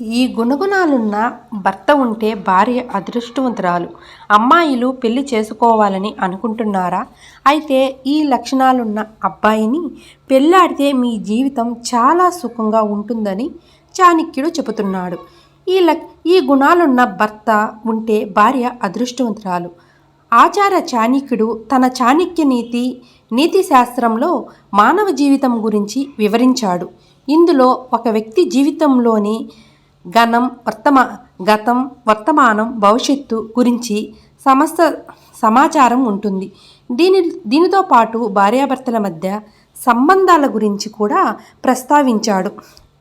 ఈ గుణగుణాలున్న భర్త ఉంటే భార్య అదృష్టవంతురాలు. అమ్మాయిలు పెళ్ళి చేసుకోవాలని అనుకుంటున్నారా? అయితే ఈ లక్షణాలున్న అబ్బాయిని పెళ్ళాడితే మీ జీవితం చాలా సుఖంగా ఉంటుందని చాణక్యుడు చెబుతున్నాడు. ఈ లక్ ఈ గుణాలున్న భర్త ఉంటే భార్య అదృష్టవంతురాలు. ఆచార చాణక్యుడు తన చాణక్య నీతి నీతి శాస్త్రంలో మానవ జీవితం గురించి వివరించాడు. ఇందులో ఒక వ్యక్తి జీవితంలోని గణం వర్తమా గతం వర్తమానం భవిష్యత్తు గురించి సమస్త సమాచారం ఉంటుంది. దీని దీనితో పాటు భార్యాభర్తల మధ్య సంబంధాల గురించి కూడా ప్రస్తావించాడు.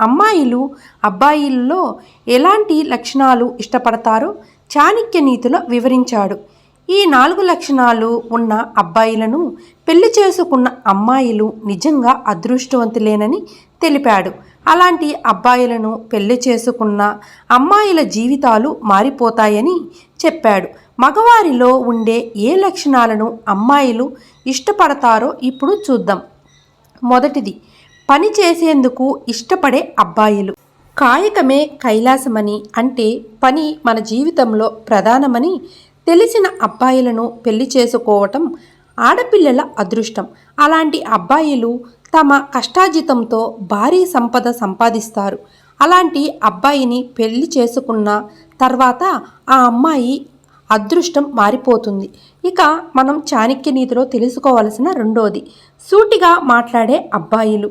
అమ్మాయిలు అబ్బాయిల్లో ఎలాంటి లక్షణాలు ఇష్టపడతారో చాణక్య నీతిలో వివరించాడు. ఈ నాలుగు లక్షణాలు ఉన్న అబ్బాయిలను పెళ్ళి చేసుకున్న అమ్మాయిలు నిజంగా అదృష్టవంతులేనని తెలిపాడు. అలాంటి అబ్బాయిలను పెళ్ళి చేసుకున్న అమ్మాయిల జీవితాలు మారిపోతాయని చెప్పాడు. మగవారిలో ఉండే ఏ లక్షణాలను అమ్మాయిలు ఇష్టపడతారో ఇప్పుడు చూద్దాం. మొదటిది పని చేసేందుకు ఇష్టపడే అబ్బాయిలు. కాయకమే కైలాసమని అంటే పని మన జీవితంలో ప్రధానమని తెలిసిన అబ్బాయిలను పెళ్ళి చేసుకోవటం ఆడపిల్లల అదృష్టం. అలాంటి అబ్బాయిలు తమ కష్టాజితంతో భారీ సంపద సంపాదిస్తారు. అలాంటి అబ్బాయిని పెళ్ళి చేసుకున్న తర్వాత ఆ అమ్మాయి అదృష్టం మారిపోతుంది. ఇక మనం చాణక్య నీతిలో తెలుసుకోవలసిన రెండోది సూటిగా మాట్లాడే అబ్బాయిలు.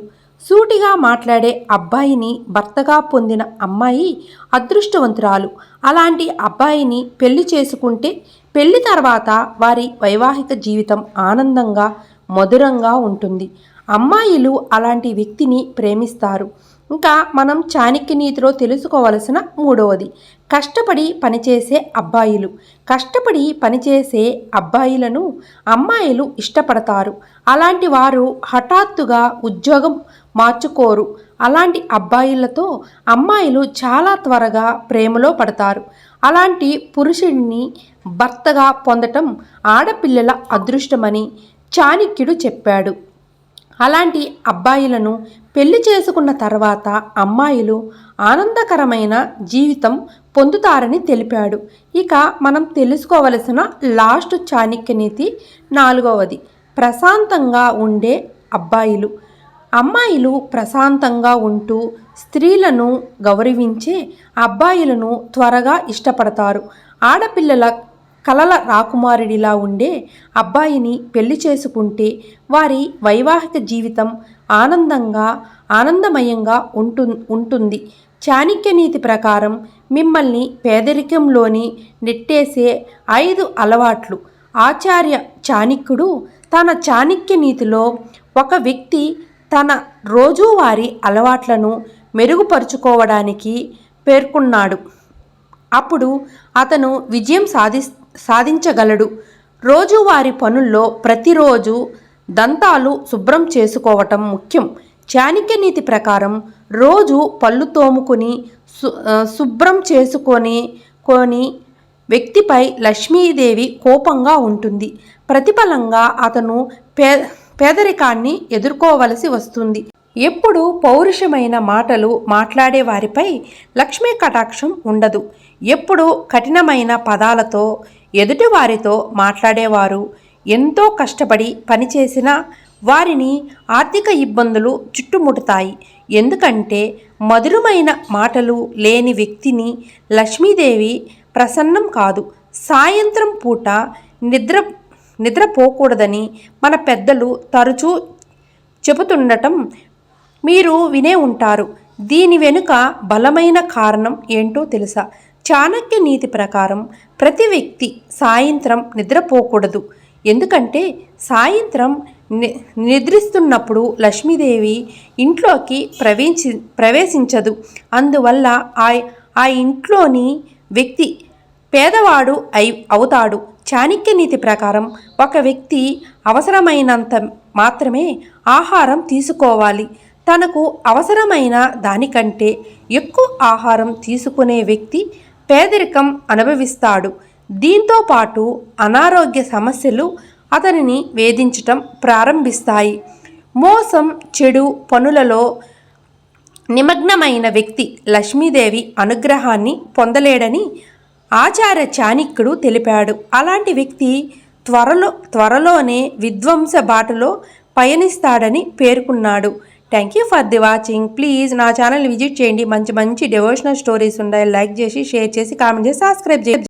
సూటిగా మాట్లాడే అబ్బాయిని భర్తగా పొందిన అమ్మాయి అదృష్టవంతురాలు. అలాంటి అబ్బాయిని పెళ్ళి చేసుకుంటే పెళ్ళి తర్వాత వారి వైవాహిక జీవితం ఆనందంగా మధురంగా ఉంటుంది. అమ్మాయిలు అలాంటి వ్యక్తిని ప్రేమిస్తారు. ఇంకా మనం చాణక్య నీతిలో తెలుసుకోవలసిన మూడవది కష్టపడి పనిచేసే అబ్బాయిలు. కష్టపడి పనిచేసే అబ్బాయిలను అమ్మాయిలు ఇష్టపడతారు. అలాంటి వారు హఠాత్తుగా ఉద్యోగం మార్చుకోరు. అలాంటి అబ్బాయిలతో అమ్మాయిలు చాలా త్వరగా ప్రేమలో పడతారు. అలాంటి పురుషుడిని భర్తగా పొందటం ఆడపిల్లల అదృష్టమని చాణక్యుడు చెప్పాడు. అలాంటి అబ్బాయిలను పెళ్ళి చేసుకున్న తర్వాత అమ్మాయిలు ఆనందకరమైన జీవితం పొందుతారని తెలిపాడు. ఇక మనం తెలుసుకోవలసిన లాస్ట్ చాణక్య నీతి నాలుగవది. ప్రశాంతంగా ఉండే అబ్బాయిలు. అమ్మాయిలు ప్రశాంతంగా ఉంటూ స్త్రీలను గౌరవించే అబ్బాయిలను త్వరగా ఇష్టపడతారు. ఆడపిల్లల కలల రాకుమారుడిలా ఉండే అబ్బాయిని పెళ్ళి చేసుకుంటే వారి వైవాహిక జీవితం ఆనందంగా ఆనందమయంగా ఉంటు ఉంటుంది. చాణక్య నీతి ప్రకారం మిమ్మల్ని పేదరికంలోని నెట్టేసే ఐదు అలవాట్లు. ఆచార్య చాణిక్యుడు తన చాణక్య నీతిలో ఒక వ్యక్తి తన రోజువారీ అలవాట్లను మెరుగుపరుచుకోవడానికి పేర్కొన్నాడు. అప్పుడు అతను విజయం సాధి సాధించగలడు. రోజువారి పనుల్లో ప్రతిరోజు దంతాలు శుభ్రం చేసుకోవటం ముఖ్యం. చాణక్య నీతి ప్రకారం రోజు పళ్ళు తోముకుని శుభ్రం చేసుకొని కొని వ్యక్తిపై లక్ష్మీదేవి కోపంగా ఉంటుంది. ప్రతిఫలంగా అతను పే పేదరికాన్ని ఎదుర్కోవలసి వస్తుంది. ఎప్పుడు పౌరుషమైన మాటలు మాట్లాడే వారిపై లక్ష్మీ కటాక్షం ఉండదు. ఎప్పుడు కఠినమైన పదాలతో ఎదుటివారితో మాట్లాడేవారు. ఎంతో కష్టపడి పనిచేసిన వారిని ఆర్థిక ఇబ్బందులు చుట్టుముడతాయి. ఎందుకంటే మధురమైన మాటలు లేని వ్యక్తిని లక్ష్మీదేవి ప్రసన్నం కాదు. సాయంత్రం పూట నిద్ర నిద్రపోకూడదని మన పెద్దలు తరచూ చెబుతుండటం మీరు వినే ఉంటారు. దీని వెనుక బలమైన కారణం ఏంటో తెలుసా? చాణక్య నీతి ప్రకారం ప్రతి వ్యక్తి సాయంత్రం నిద్రపోకూడదు. ఎందుకంటే సాయంత్రం నిద్రిస్తున్నప్పుడు లక్ష్మీదేవి ఇంట్లోకి ప్రవేశి ప్రవేశించదు. అందువల్ల ఆ ఆ ఇంట్లోని వ్యక్తి పేదవాడు అయి అవుతాడు. చాణక్య నీతి ప్రకారం ఒక వ్యక్తి అవసరమైనంత మాత్రమే ఆహారం తీసుకోవాలి. తనకు అవసరమైన దానికంటే ఎక్కువ ఆహారం తీసుకునే వ్యక్తి పేదరికం అనుభవిస్తాడు. దీంతో పాటు అనారోగ్య సమస్యలు అతనిని వేధించటం ప్రారంభిస్తాయి. మోసం చెడు పనులలో నిమగ్నమైన వ్యక్తి లక్ష్మీదేవి అనుగ్రహాన్ని పొందలేడని ఆచార్య చాణిక్యుడు తెలిపాడు. అలాంటి వ్యక్తి త్వరలో త్వరలోనే విధ్వంస బాటలో పయనిస్తాడని పేర్కొన్నాడు. Thank you for the watching please నా ఛానల్ విజిట్ చేయండి. మంచి మంచి డివోషనల్ స్టోరీస్ ఉన్నాయి లైక్ చేసి షేర్ చేసి కామెంట్ చేసి సబ్స్క్రైబ్ చేయండి.